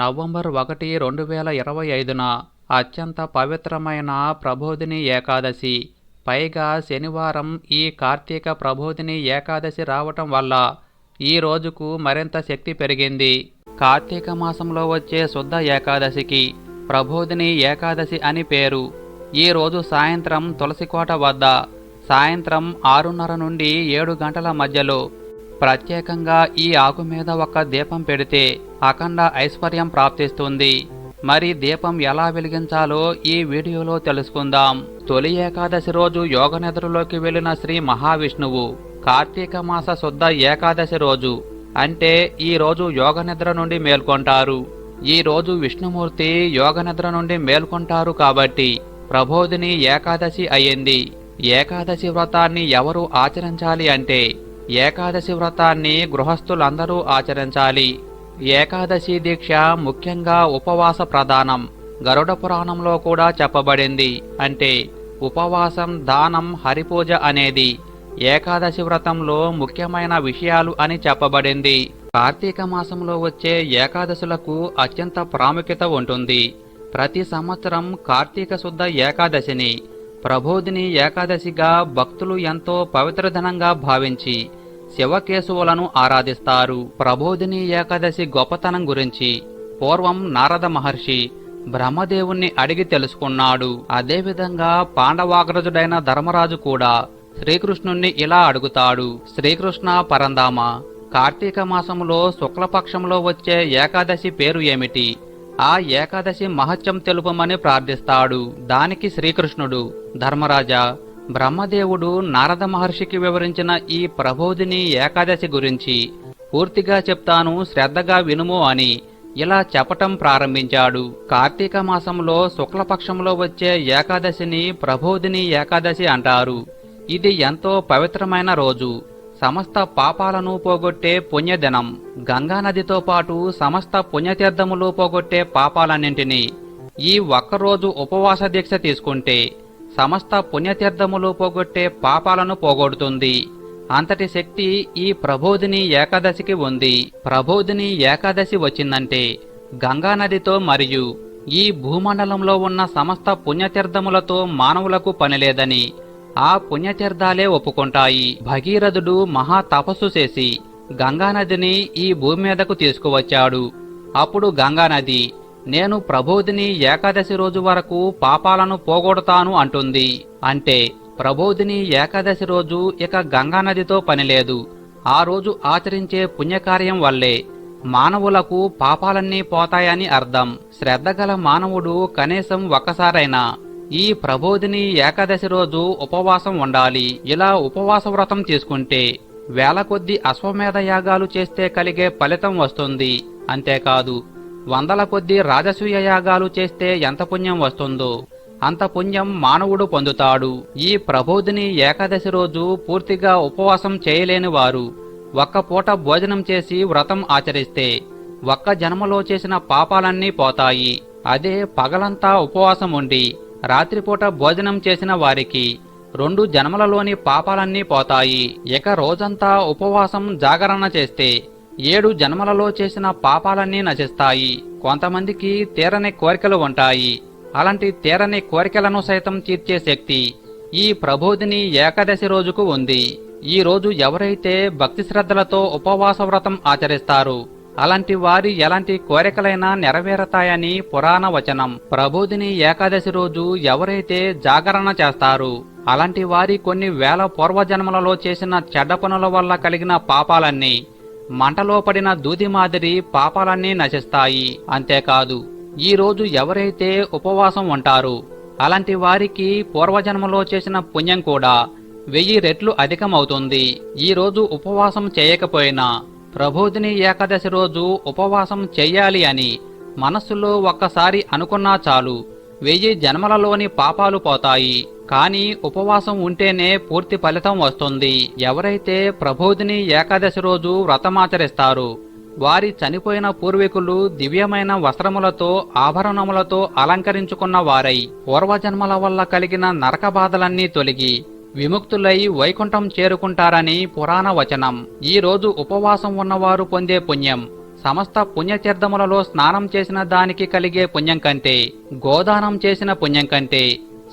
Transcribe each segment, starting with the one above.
November ఒకటి రెండు వేల ఇరవై ఐదున అత్యంత పవిత్రమైన ప్రబోధిని ఏకాదశి. పైగా శనివారం ఈ కార్తీక ప్రబోధిని ఏకాదశి రావటం వల్ల ఈ రోజుకు మరింత శక్తి పెరిగింది. కార్తీక మాసంలో వచ్చే శుద్ధ ఏకాదశికి ప్రబోధిని ఏకాదశి అని పేరు. ఈ రోజు సాయంత్రం తులసికోట వద్ద సాయంత్రం ఆరున్నర నుండి ఏడు గంటల మధ్యలో ప్రత్యేకంగా ఈ ఆకు మీద ఒక దీపం పెడితే అఖండ ఐశ్వర్యం ప్రాప్తిస్తుంది. మరి దీపం ఎలా వెలిగించాలో ఈ వీడియోలో తెలుసుకుందాం. తొలి ఏకాదశి రోజు యోగ నిద్రలోకి వెళ్ళిన శ్రీ మహావిష్ణువు కార్తీక మాస శుద్ధ ఏకాదశి రోజు అంటే ఈ రోజు యోగ నిద్ర నుండి మేల్కొంటారు. ఈ రోజు విష్ణుమూర్తి యోగ నిద్ర నుండి మేల్కొంటారు కాబట్టి ప్రబోధిని ఏకాదశి అయ్యింది. ఏకాదశి వ్రతాన్ని ఎవరు ఆచరించాలి అంటే ఏకాదశి వ్రతాన్ని గృహస్థులందరూ ఆచరించాలి. ఏకాదశి దీక్ష ముఖ్యంగా ఉపవాస ప్రధానం గరుడ పురాణంలో కూడా చెప్పబడింది. అంటే ఉపవాసం దానం హరిపూజ అనేది ఏకాదశి వ్రతంలో ముఖ్యమైన విషయాలు అని చెప్పబడింది. కార్తీక మాసంలో వచ్చే ఏకాదశులకు అత్యంత ప్రాముఖ్యత ఉంటుంది. ప్రతి సంవత్సరం కార్తీక శుద్ధ ఏకాదశిని ప్రబోధిని ఏకాదశిగా భక్తులు ఎంతో పవిత్రధనంగా భావించి శివకేశవులను ఆరాధిస్తారు. ప్రబోధిని ఏకాదశి గొప్పతనం గురించి పూర్వం నారద మహర్షి బ్రహ్మదేవుణ్ణి అడిగి తెలుసుకున్నాడు. అదేవిధంగా పాండవాగ్రజుడైన ధర్మరాజు కూడా శ్రీకృష్ణుణ్ణి ఇలా అడుగుతాడు. శ్రీకృష్ణ పరందామ కార్తీక మాసంలో శుక్లపక్షంలో వచ్చే ఏకాదశి పేరు ఏమిటి? ఆ ఏకాదశి మహత్యం తెలుపమని ప్రార్థిస్తాడు. దానికి శ్రీకృష్ణుడు ధర్మరాజా బ్రహ్మదేవుడు నారద మహర్షికి వివరించిన ఈ ప్రబోధిని ఏకాదశి గురించి పూర్తిగా చెప్తాను శ్రద్ధగా వినుము అని ఇలా చెప్పటం ప్రారంభించాడు. కార్తీక మాసంలో శుక్లపక్షంలో వచ్చే ఏకాదశిని ప్రబోధిని ఏకాదశి అంటారు. ఇది ఎంతో పవిత్రమైన రోజు. సమస్త పాపాలను పోగొట్టే పుణ్యదినం. గంగానదితో పాటు సమస్త పుణ్యతీర్థములు పోగొట్టే పాపాలన్నింటినీ ఈ ఒక్కరోజు ఉపవాస దీక్ష తీసుకుంటే సమస్త పుణ్యతీర్థములు పోగొట్టే పాపాలను పోగొడుతుంది. అంతటి శక్తి ఈ ప్రబోధిని ఏకాదశికి ఉంది. ప్రబోధిని ఏకాదశి వచ్చిందంటే గంగానదితో మరియు ఈ భూమండలంలో ఉన్న సమస్త పుణ్యతీర్థములతో మానవులకు పనిలేదని ఆ పుణ్యతీర్థాలే ఒప్పుకుంటాయి. భగీరథుడు మహా తపస్సు చేసి గంగానదిని ఈ భూమి మీదకు తీసుకువచ్చాడు. అప్పుడు గంగానది నేను ప్రబోధిని ఏకాదశి రోజు వరకు పాపాలను పోగొడతాను అంటుంది. అంటే ప్రబోధిని ఏకాదశి రోజు ఇక గంగానదితో పనిలేదు ఆ రోజు ఆచరించే పుణ్యకార్యం వల్లే మానవులకు పాపాలన్నీ పోతాయని అర్థం. శ్రద్ధగల మానవుడు కనీసం ఒక్కసారైనా ఈ ప్రబోధిని ఏకాదశి రోజు ఉపవాసం ఉండాలి. ఇలా ఉపవాస వ్రతం తీసుకుంటే వేల కొద్ది అశ్వమేధ యాగాలు చేస్తే కలిగే ఫలితం వస్తుంది. అంతేకాదు వందల కొద్ది రాజసూయ యాగాలు చేస్తే ఎంత పుణ్యం వస్తుందో అంత పుణ్యం మానవుడు పొందుతాడు. ఈ ప్రబోధిని ఏకాదశి రోజు పూర్తిగా ఉపవాసం చేయలేని వారు ఒక్క పూట భోజనం చేసి వ్రతం ఆచరిస్తే ఒక్క జన్మలో చేసిన పాపాలన్నీ పోతాయి. అదే పగలంతా ఉపవాసం ఉండి రాత్రిపూట భోజనం చేసిన వారికి రెండు జన్మలలోని పాపాలన్నీ పోతాయి. ఇక రోజంతా ఉపవాసం జాగరణ చేస్తే ఏడు జన్మలలో చేసిన పాపాలన్నీ నశిస్తాయి. కొంతమందికి తీరని కోరికలు ఉంటాయి. అలాంటి తీరని కోరికలను సైతం తీర్చే శక్తి ఈ ప్రబోధిని ఏకాదశి రోజుకు ఉంది. ఈ రోజు ఎవరైతే భక్తి శ్రద్ధలతో ఉపవాస వ్రతం ఆచరిస్తారు అలాంటి వారి ఎలాంటి కోరికలైనా నెరవేరతాయని పురాణ వచనం. ప్రబోధిని ఏకాదశి రోజు ఎవరైతే జాగరణ చేస్తారు అలాంటి వారి కొన్ని వేల పూర్వజన్మలలో చేసిన చెడ్డ పనుల వల్ల కలిగిన పాపాలన్నీ మంటలో పడిన దూది మాదిరి పాపాలన్నీ నశిస్తాయి. అంతేకాదు ఈ రోజు ఎవరైతే ఉపవాసం ఉంటారో అలాంటి వారికి పూర్వజన్మలో చేసిన పుణ్యం కూడా వెయ్యి రెట్లు అధికమవుతుంది. ఈ రోజు ఉపవాసం చేయకపోయినా ప్రబోధిని ఏకాదశి రోజు ఉపవాసం చెయ్యాలి అని మనస్సులో ఒక్కసారి అనుకున్నా చాలు. వెయ్యి జన్మలలోని పాపాలు పోతాయి. కానీ ఉపవాసం ఉంటేనే పూర్తి ఫలితం వస్తుంది. ఎవరైతే ప్రబోధిని ఏకాదశి రోజు వ్రతమాచరిస్తారు వారి చనిపోయిన పూర్వీకులు దివ్యమైన వస్త్రములతో ఆభరణములతో అలంకరించుకున్న వారై పూర్వజన్మల వల్ల కలిగిన నరక బాధలన్నీ తొలగి విముక్తులై వైకుంఠం చేరుకుంటారని పురాణ వచనం. ఈ రోజు ఉపవాసం ఉన్నవారు పొందే పుణ్యం సమస్త పుణ్యతీర్థములలో స్నానం చేసిన దానికి కలిగే పుణ్యం కంటే గోదానం చేసిన పుణ్యం కంటే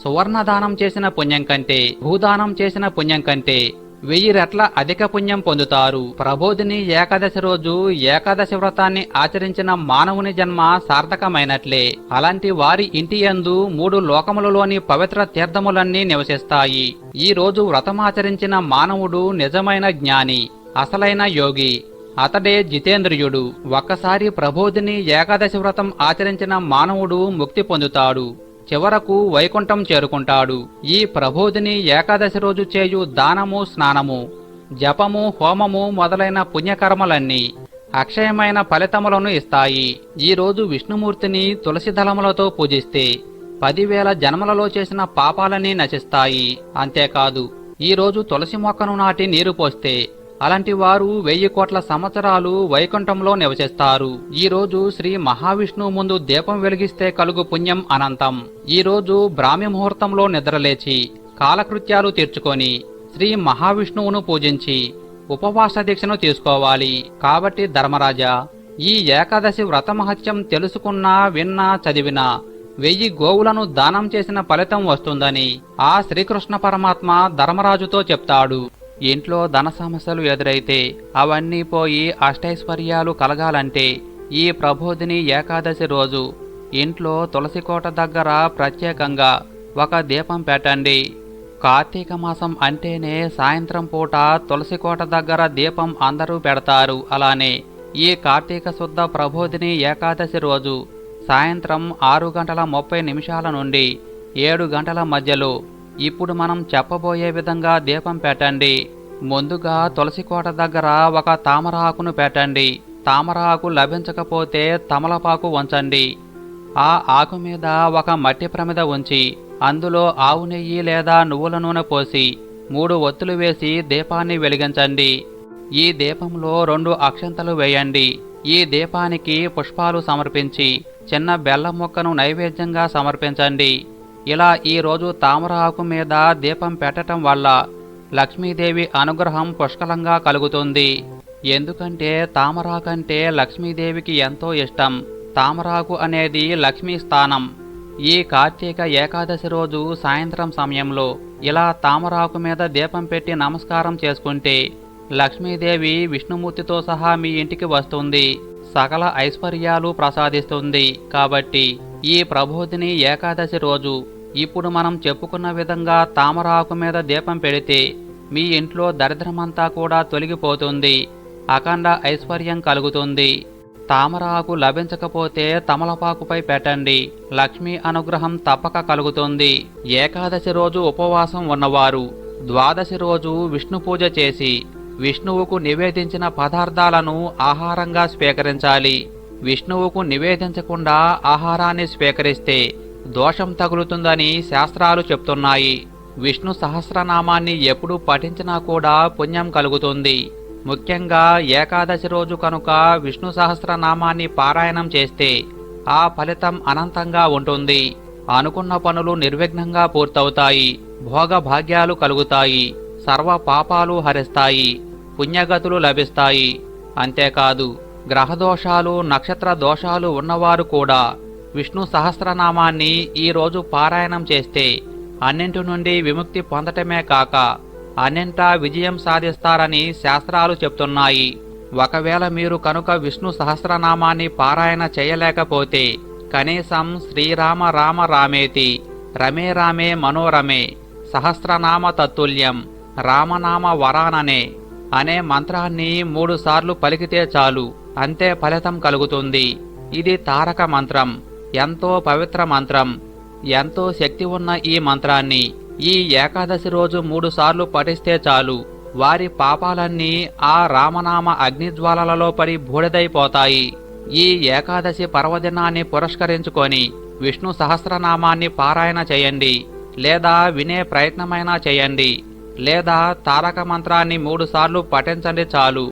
సువర్ణదానం చేసిన పుణ్యం కంటే భూదానం చేసిన పుణ్యం కంటే వెయ్యి రెట్ల అధిక పుణ్యం పొందుతారు. ప్రబోధిని ఏకాదశి రోజు ఏకాదశి వ్రతాన్ని ఆచరించిన మానవుని జన్మ సార్థకమైనట్లే. అలాంటి వారి ఇంటి యందు మూడు లోకములలోని పవిత్ర తీర్థములన్నీ నివసిస్తాయి. ఈ రోజు వ్రతమాచరించిన మానవుడు నిజమైన జ్ఞాని అసలైన యోగి. అతడే జితేంద్రియుడు. ఒక్కసారి ప్రబోధిని ఏకాదశి వ్రతం ఆచరించిన మానవుడు ముక్తి పొందుతాడు. చివరకు వైకుంఠం చేరుకుంటాడు. ఈ ప్రబోధిని ఏకాదశి రోజు చేయు దానము స్నానము జపము హోమము మొదలైన పుణ్యకర్మలన్నీ అక్షయమైన ఫలితములను ఇస్తాయి. ఈ రోజు విష్ణుమూర్తిని తులసి దళములతో పూజిస్తే పదివేల జన్మలలో చేసిన పాపాలన్నీ నశిస్తాయి. అంతేకాదు ఈ రోజు తులసి మొక్కను నాటి నీరు పోస్తే అలాంటి వారు వెయ్యి కోట్ల సంవత్సరాలు వైకుంఠంలో నివసిస్తారు. ఈ రోజు శ్రీ మహావిష్ణువు ముందు దీపం వెలిగిస్తే కలుగు పుణ్యం అనంతం. ఈ రోజు బ్రాహ్మి ముహూర్తంలో నిద్రలేచి కాలకృత్యాలు తీర్చుకొని శ్రీ మహావిష్ణువును పూజించి ఉపవాస దీక్షను తీసుకోవాలి. కాబట్టి ధర్మరాజా ఈ ఏకాదశి వ్రతమహత్యం తెలుసుకున్నా విన్నా చదివినా వెయ్యి గోవులను దానం చేసిన ఫలితం వస్తుందని ఆ శ్రీకృష్ణ పరమాత్మ ధర్మరాజుతో చెప్తాడు. ఇంట్లో ధన సమస్యలు ఎదురైతే అవన్నీ పోయి అష్టైశ్వర్యాలు కలగాలంటే ఈ ప్రబోధిని ఏకాదశి రోజు ఇంట్లో తులసి కోట దగ్గర ప్రత్యేకంగా ఒక దీపం పెట్టండి. కార్తీక మాసం అంటేనే సాయంత్రం పూట తులసి కోట దగ్గర దీపం అందరూ పెడతారు. అలానే ఈ కార్తీక శుద్ధ ప్రబోధిని ఏకాదశి రోజు సాయంత్రం ఆరు గంటల ముప్పై నిమిషాల నుండి ఏడు గంటల మధ్యలో ఇప్పుడు మనం చెప్పబోయే విధంగా దీపం పెట్టండి. ముందుగా తులసి కోట దగ్గర ఒక తామర ఆకును పెట్టండి. తామర ఆకు లభించకపోతే తమలపాకు ఉంచండి ఆ ఆకు మీద ఒక మట్టి ప్రమిద ఉంచి అందులో ఆవు నెయ్యి లేదా నువ్వుల నూనె పోసి మూడు ఒత్తులు వేసి దీపాన్ని వెలిగించండి. ఈ దీపంలో రెండు అక్షంతలు వేయండి. ఈ దీపానికి పుష్పాలు సమర్పించి చిన్న బెల్లం ముక్కను నైవేద్యంగా సమర్పించండి. ఇలా ఈ రోజు తామర ఆకు మీద దీపం పెట్టటం వల్ల లక్ష్మీదేవి అనుగ్రహం పుష్కలంగా కలుగుతుంది. ఎందుకంటే తామరాకంటే లక్ష్మీదేవికి ఎంతో ఇష్టం. తామరాకు అనేది లక్ష్మీ స్థానం. ఈ కార్తీక ఏకాదశి రోజు సాయంత్రం సమయంలో ఇలా తామరాకు మీద దీపం పెట్టి నమస్కారం చేసుకుంటే లక్ష్మీదేవి విష్ణుమూర్తితో సహా మీ ఇంటికి వస్తుంది. సకల ఐశ్వర్యాలు ప్రసాదిస్తుంది. కాబట్టి ఈ ప్రబోధిని ఏకాదశి రోజు ఇప్పుడు మనం చెప్పుకున్న విధంగా తామరాకు మీద దీపం పెడితే మీ ఇంట్లో దరిద్రమంతా కూడా తొలగిపోతుంది అఖండ ఐశ్వర్యం కలుగుతుంది. తామరాకు లభించకపోతే తమలపాకుపై పెట్టండి లక్ష్మీ అనుగ్రహం తప్పక కలుగుతుంది. ఏకాదశి రోజు ఉపవాసం ఉన్నవారు ద్వాదశి రోజు విష్ణు పూజ చేసి విష్ణువుకు నివేదించిన పదార్థాలను ఆహారంగా స్వీకరించాలి. విష్ణువుకు నివేదించకుండా ఆహారాన్ని స్వీకరిస్తే దోషం తగులుతుందని శాస్త్రాలు చెప్తున్నాయి. విష్ణు సహస్రనామాన్ని ఎప్పుడు పఠించినా కూడా పుణ్యం కలుగుతుంది. ముఖ్యంగా ఏకాదశి రోజు కనుక విష్ణు సహస్రనామాన్ని పారాయణం చేస్తే ఆ ఫలితం అనంతంగా ఉంటుంది. అనుకున్న పనులు నిర్విఘ్నంగా పూర్తవుతాయి. భోగభాగ్యాలు కలుగుతాయి. సర్వ పాపాలు హరిస్తాయి. పుణ్యగతులు లభిస్తాయి. అంతేకాదు గ్రహదోషాలు నక్షత్ర దోషాలు ఉన్నవారు కూడా విష్ణు సహస్రనామాన్ని ఈరోజు పారాయణం చేస్తే అన్నింటి నుండి విముక్తి పొందటమే కాక అన్నింటా విజయం సాధిస్తారని శాస్త్రాలు చెప్తున్నాయి. ఒకవేళ మీరు కనుక విష్ణు సహస్రనామాన్ని పారాయణ చేయలేకపోతే కనీసం శ్రీరామ రామ రామేతి రమే రామే మనోరమే సహస్రనామ తత్తుల్యం రామనామ వరాననే అనే మంత్రాన్ని మూడుసార్లు పలికితే చాలు అంతే ఫలితం కలుగుతుంది. ఇది తారక మంత్రం. ఎంతో పవిత్ర మంత్రం ఎంతో శక్తి ఉన్న ఈ మంత్రాన్ని ఈ ఏకాదశి రోజు మూడుసార్లు పఠిస్తే చాలు. వారి పాపాలన్నీ ఆ రామనామ అగ్నిజ్వాలలలో పడి బూడిదైపోతాయి. ఈ ఏకాదశి పర్వదినాన్ని పురస్కరించుకొని విష్ణు సహస్రనామాన్ని పారాయణ చేయండి లేదా వినే ప్రయత్నమైనా చేయండి లేదా తారక మంత్రాన్ని మూడుసార్లు పఠించండి చాలు.